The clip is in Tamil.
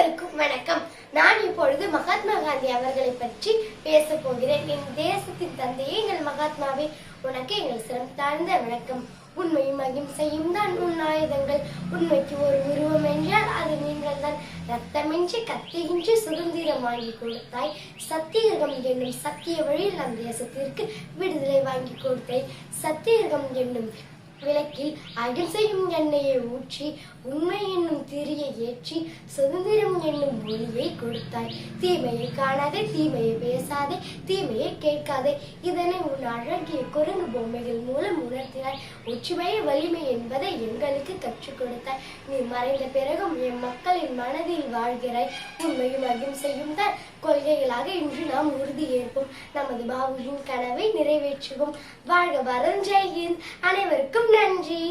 அனைவருக்கும் வணக்கம். நான் இப்பொழுது மகாத்மா காந்தி அவர்களை பற்றி பேச போகிறேன். என் தேசத்தின் தந்தையே எங்கள் மகாத்மாவே. உனக்கு எங்கள் சிரம் தாழ்ந்த வணக்கம். உண்மையும் அகிம்சையும் தான் உன் ஆயுதங்கள். உண்மைக்கு ஒரு உருவம் என்றால் அது நீங்கள் தான் ரத்தமின்றி கத்தியின்றி சுதந்திரம் வாங்கி கொடுத்தாய். சத்தியகம் என்னும் சத்திய வழியில் நம் தேசத்திற்கு விடுதலை வாங்கி கொடுத்தாய் சத்தியகம் என்னும் விளக்கில் அகிம்சையும் எண்ணெயை ஊற்றி உண்மை என்னும் ஏற்றி சுதந்திரம் என்னும் ஒளியை கொடுத்தாய். தீமையை காணாதே தீமையை பேசாதே தீமையை கேட்காதே. இதனை உன் அழகிய குரங்கு பொம்மைகள் மூலம் உணர்த்தினாய். ஒற்றுமையை வலிமை என்பதை எங்களுக்கு கற்றுக் கொடுத்தாய். நீ மறைந்த பிறகும் என் மக்களின் மனதில் வாழ்கிறாய். உண்மையும் அகிம்சையும் தான் கொள்கைகளாக இன்று நாம் உறுதியேற்போம் நமது பாபுவின் கனவை நிறைவேற்றுவோம். வாழ்க வரஞ்செய்யின் அனைவருக்கும் நன்றி.